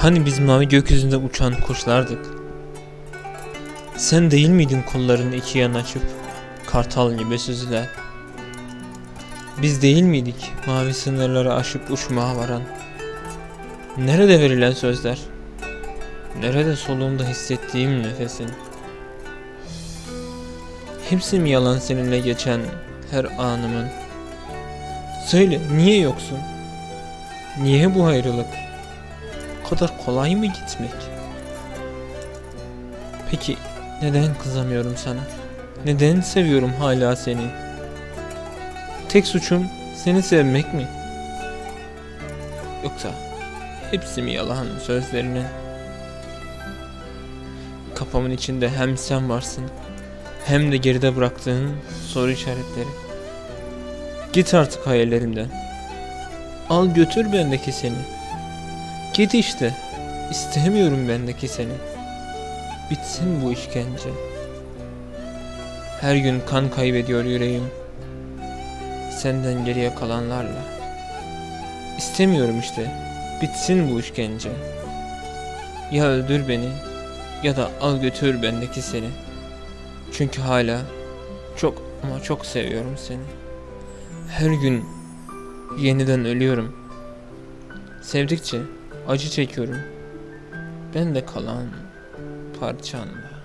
Hani biz mavi gökyüzünde uçan kuşlardık? Sen değil miydin kollarını iki yana açıp kartal gibi süzülen? Biz değil miydik mavi sınırları aşıp uçmaya varan? Nerede verilen sözler? Nerede soluğumda hissettiğim nefesin? Hepsi mi yalan seninle geçen her anımın? Söyle niye yoksun? Niye bu ayrılık? Kadar kolay mı gitmek? Peki neden kızamıyorum sana? Neden seviyorum hala seni? Tek suçum seni sevmek mi? Yoksa hepsi mi yalan sözlerinin? Kafamın içinde hem sen varsın hem de geride bıraktığın soru işaretleri. Git artık hayallerimden. Al götür bendeki seni. Git işte. İstemiyorum bendeki seni. Bitsin bu işkence. Her gün kan kaybediyor yüreğim. Senden geriye kalanlarla. İstemiyorum işte. Bitsin bu işkence. Ya öldür beni ya da al götür bendeki seni. Çünkü hala çok ama çok seviyorum seni. Her gün yeniden ölüyorum. Sevdikçe acı çekiyorum. Ben de kalan parçanla.